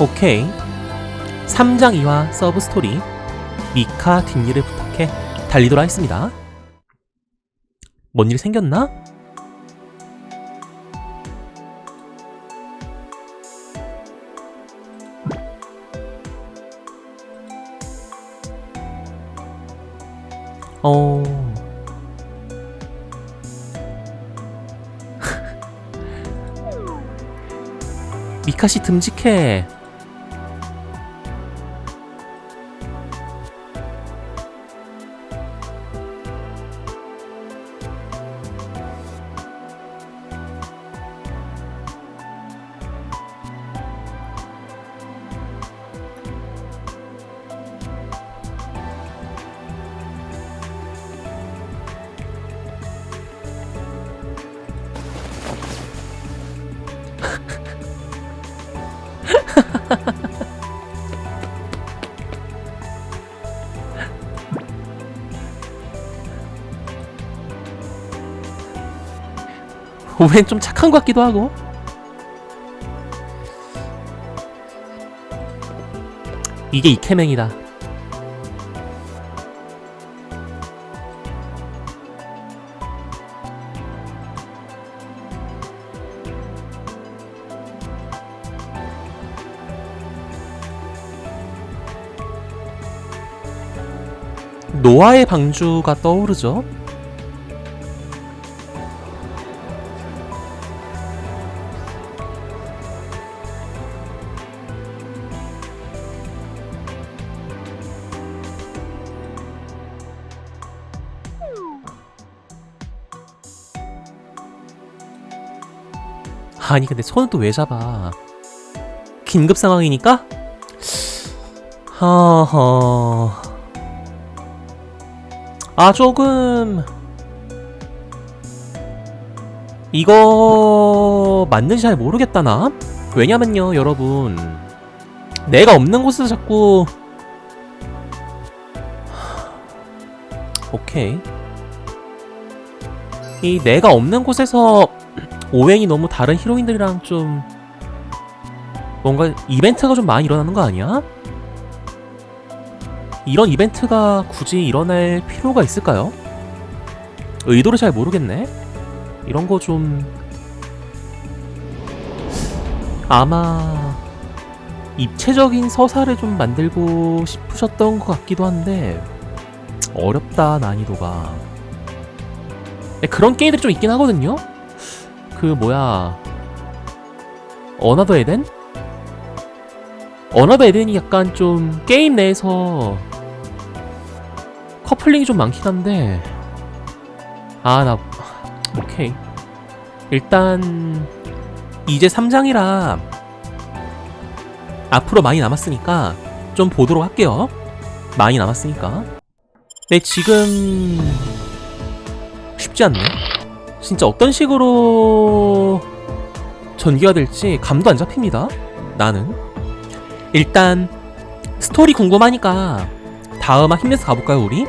오케이. 3장 2화 서브 스토리. 미카 뒷일을 부탁해. 달리도록 하겠습니다. 뭔 일 생겼나? 어... 미카씨 듬직해. 웬 좀 착한 것 같기도 하고. 이게 이케맹이다. 노아의 방주가 떠오르죠. 아니 근데 손은 또 왜 잡아? 긴급 상황이니까? 허허. 아 조금 이거 맞는지 잘 모르겠다 나. 왜냐면요 여러분 내가 없는 곳에서 자꾸 오케이 이 내가 없는 곳에서 오행이 너무 다른 히로인들이랑 좀 뭔가 이벤트가 좀 많이 일어나는 거 아니야? 이런 이벤트가 굳이 일어날 필요가 있을까요? 의도를 잘 모르겠네. 이런 거 좀 아마 입체적인 서사를 좀 만들고 싶으셨던 것 같기도 한데 어렵다 난이도가 네, 그런 게임들이 좀 있긴 하거든요. 그 뭐야? 어나더 에덴? 어나더 에덴이 약간 좀 게임 내에서 커플링이 좀 많긴 한데. 아 나 오케이. 일단 이제 3장이라 앞으로 많이 남았으니까 좀 보도록 할게요. 많이 남았으니까. 네 지금 쉽지 않네 진짜 어떤 식으로 전개가 될지 감도 안 잡힙니다. 나는 일단 스토리 궁금하니까 다음 화 힘내서 가볼까요 우리?